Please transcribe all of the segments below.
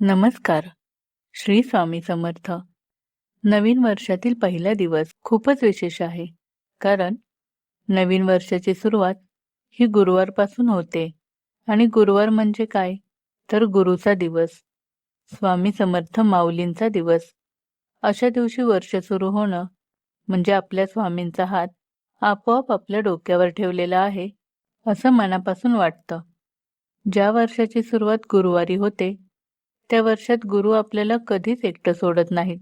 नमस्कार. श्री स्वामी समर्थ. नवीन वर्षातील पहिला दिवस खूपच विशेष आहे. कारण नवीन वर्षाची सुरुवात ही गुरुवारपासून होते. आणि गुरुवार म्हणजे काय? तर गुरुचा दिवस. स्वामी समर्थ माऊलींचा दिवस. अशा दिवशी वर्ष सुरू होणं म्हणजे आपल्या स्वामींचा हात आपोआप आपल्या डोक्यावर ठेवलेला आहे असं मनापासून वाटतं. ज्या वर्षाची सुरुवात गुरुवारी होते त्या वर्षात गुरु आपल्याला कधीच एकटं सोडत नाहीत.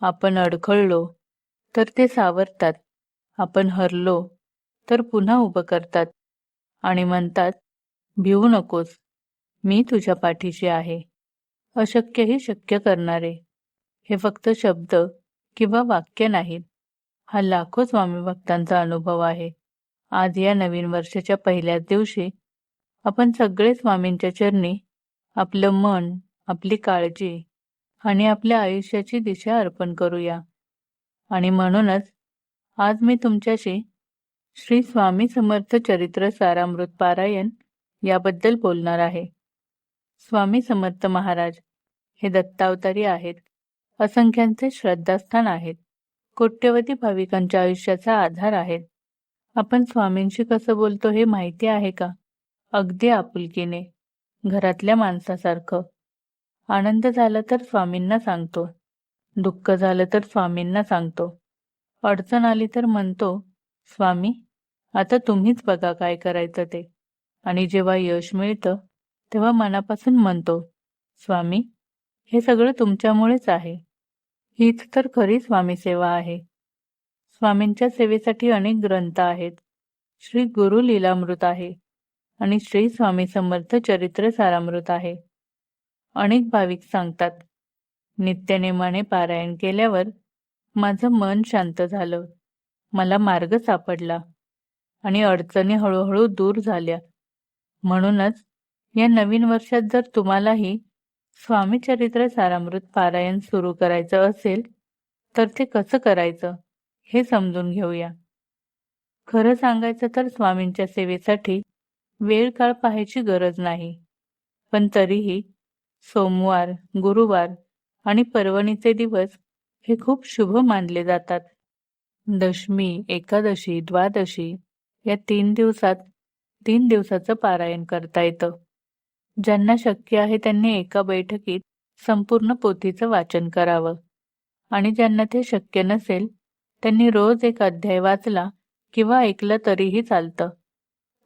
आपण अडखळलो तर ते सावरतात. आपण हरलो तर पुन्हा उभं करतात. आणि म्हणतात भिवू नकोस मी तुझ्या पाठीशी आहे. अशक्यही शक्य करणारे. हे फक्त शब्द किंवा वाक्य नाहीत हा लाखो स्वामी भक्तांचा अनुभव आहे. आज या नवीन वर्षाच्या पहिल्याच दिवशी आपण सगळे स्वामींच्या चरणी आपलं मन आपली काळजी आणि आपल्या आयुष्याची दिशा अर्पण करूया. आणि म्हणूनच आज मी तुमच्याशी श्री स्वामी समर्थ चरित्र सारामृत पारायण याबद्दल बोलणार आहे. स्वामी समर्थ महाराज हे दत्तावतारी आहेत. असंख्यांचे श्रद्धास्थान आहेत. कोट्यवधी भाविकांच्या आयुष्याचा आधार आहेत. आपण स्वामींशी कसं बोलतो हे माहिती आहे का? अगदी आपुलकीने घरातल्या माणसासारखं. आनंद झाला तर स्वामींना सांगतो. दुःख झालं तर स्वामींना सांगतो. अडचण आली तर म्हणतो स्वामी आता तुम्हीच बघा काय करायचं ते. आणि जेव्हा यश मिळतं तेव्हा मनापासून म्हणतो स्वामी हे सगळं तुमच्यामुळेच आहे. हीच तर खरी स्वामी सेवा आहे. स्वामींच्या सेवेसाठी अनेक ग्रंथ आहेत. श्री गुरु लीलामृत आहे आणि श्री स्वामी समर्थ चरित्र सारामृत आहे. अनेक भाविक सांगतात नित्यनेमाने पारायण केल्यावर माझं मन शांत झालं. मला मार्ग सापडला आणि अडचणी हळूहळू दूर झाल्या. म्हणूनच या नवीन वर्षात जर तुम्हालाही स्वामी चरित्र सारामृत पारायण सुरू करायचं असेल तर ते कसं करायचं हे समजून घेऊया. खरं सांगायचं तर स्वामींच्या सेवेसाठी वेळ काळ पाहायची गरज नाही. पण तरीही सोमवार गुरुवार आणि पर्वणीचे दिवस हे खूप शुभ मानले जातात. दशमी एकादशी द्वादशी या तीन दिवसात तीन दिवसाचं पारायण करता येतं. ज्यांना शक्य आहे त्यांनी एका बैठकीत संपूर्ण पोथीचं वाचन करावं. आणि ज्यांना ते शक्य नसेल त्यांनी रोज एक अध्याय वाचला किंवा ऐकलं तरीही चालतं.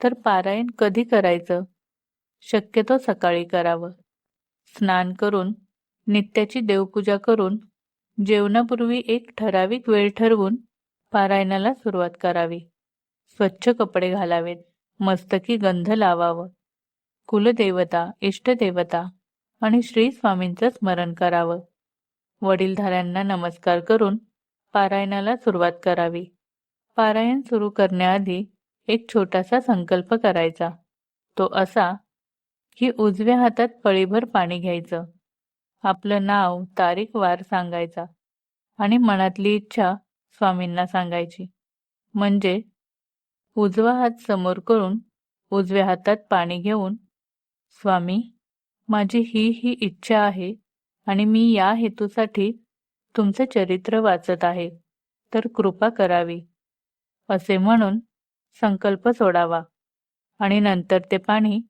तर पारायण कधी करायचं? शक्यतो सकाळी करावं. स्नान करून नित्याची देवपूजा करून जेवणापूर्वी एक ठराविक वेळ ठरवून पारायणाला सुरुवात करावी. स्वच्छ कपडे घालावेत मस्तकी गंध लावावं. कुलदेवता इष्टदेवता आणि श्री स्वामींचं स्मरण करावं. वडीलधाऱ्यांना नमस्कार करून पारायणाला सुरुवात करावी. पारायण सुरू करण्याआधी एक छोटासा संकल्प करायचा. तो असा की उजव्या हातात पळीभर पाणी घ्यायचं. आपलं नाव तारीख वार सांगायचा आणि मनातली इच्छा स्वामींना सांगायची. म्हणजे उजवा हात समोर करून उजव्या हातात पाणी घेऊन स्वामी माझी ही ही इच्छा आहे आणि मी या हेतूसाठी तुमचं चरित्र वाचत आहे. तर कृपा करावी. असे म्हणून संकल्प सोडावा आणि नंतर ते पाणी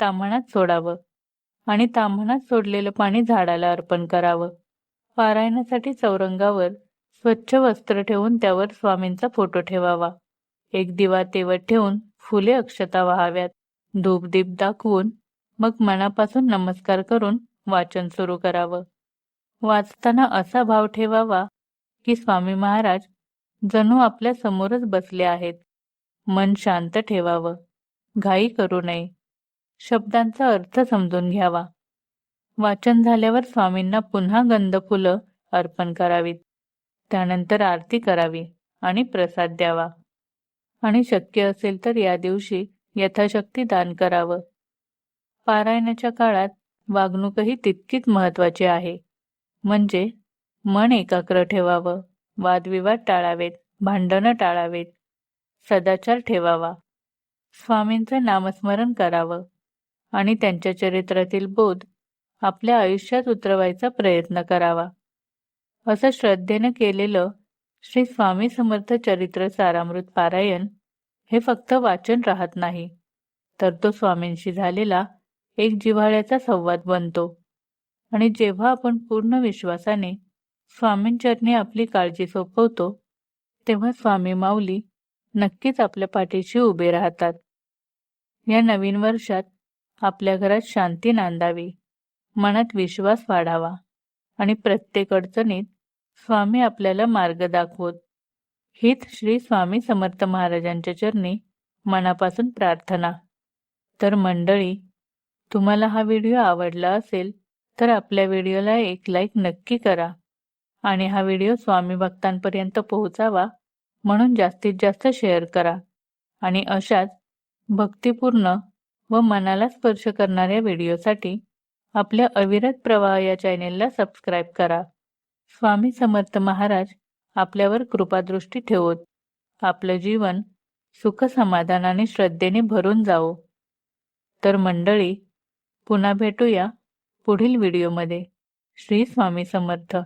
ताम्हणात सोडावं आणि ताम्हणात सोडलेलं पाणी झाडाला अर्पण करावं. पारायणासाठी चौरंगावर स्वच्छ वस्त्र ठेवून त्यावर स्वामींचा फोटो ठेवावा. एक दिवा तेवत ठेवून फुले अक्षता व्हाव्यात. धूपदीप दाखवून मग मनापासून नमस्कार करून वाचन सुरू करावं. वाचताना असा भाव ठेवावा की स्वामी महाराज जणू आपल्या समोरच बसले आहेत. मन शांत ठेवावं. घाई करू नये. शब्दांचा अर्थ समजून घ्यावा. वाचन झाल्यावर स्वामींना पुन्हा गंध फुलं अर्पण करावीत. त्यानंतर आरती करावी आणि प्रसाद द्यावा. आणि शक्य असेल तर या दिवशी यथाशक्ती दान करावं. पारायणाच्या काळात वागणूकही तितकीच महत्वाची आहे. म्हणजे मन एकाग्र ठेवावं. वादविवाद टाळावेत. भांडणं टाळावेत. सदाचार ठेवावा. स्वामींचं नामस्मरण करावं. आणि त्यांच्या चरित्रातील बोध आपल्या आयुष्यात उतरवायचा प्रयत्न करावा. असं श्रद्धेनं केलेलं श्री स्वामी समर्थ चरित्र सारामृत पारायण हे फक्त वाचन राहत नाही तर तो स्वामींशी झालेला एक जिव्हाळ्याचा संवाद बनतो. आणि जेव्हा आपण पूर्ण विश्वासाने स्वामींचरणी आपली काळजी सोपवतो तेव्हा स्वामी माऊली नक्कीच आपल्या पाठीशी उभे राहतात. या नवीन वर्षात आपल्या घरात शांती नांदावी मनात विश्वास वाढावा आणि प्रत्येक अडचणीत स्वामी आपल्याला मार्ग दाखवत. हीच श्री स्वामी समर्थ महाराजांच्या चरणी मनापासून प्रार्थना. तर मंडळी तुम्हाला हा व्हिडिओ आवडला असेल तर आपल्या व्हिडिओला एक लाईक नक्की करा आणि हा व्हिडिओ स्वामी भक्तांपर्यंत पोहोचावा म्हणून जास्तीत जास्त शेअर करा आणि अशाच भक्तिपूर्ण व मनाला स्पर्श करणाऱ्या व्हिडिओसाठी आपल्या अविरत प्रवाह या चॅनेलला सबस्क्राईब करा. स्वामी समर्थ महाराज आपल्यावर कृपादृष्टी ठेवत. आपलं जीवन सुख समाधानाने श्रद्धेने भरून जावो. तर मंडळी पुन्हा भेटूया पुढील व्हिडिओमध्ये. श्री स्वामी समर्थ.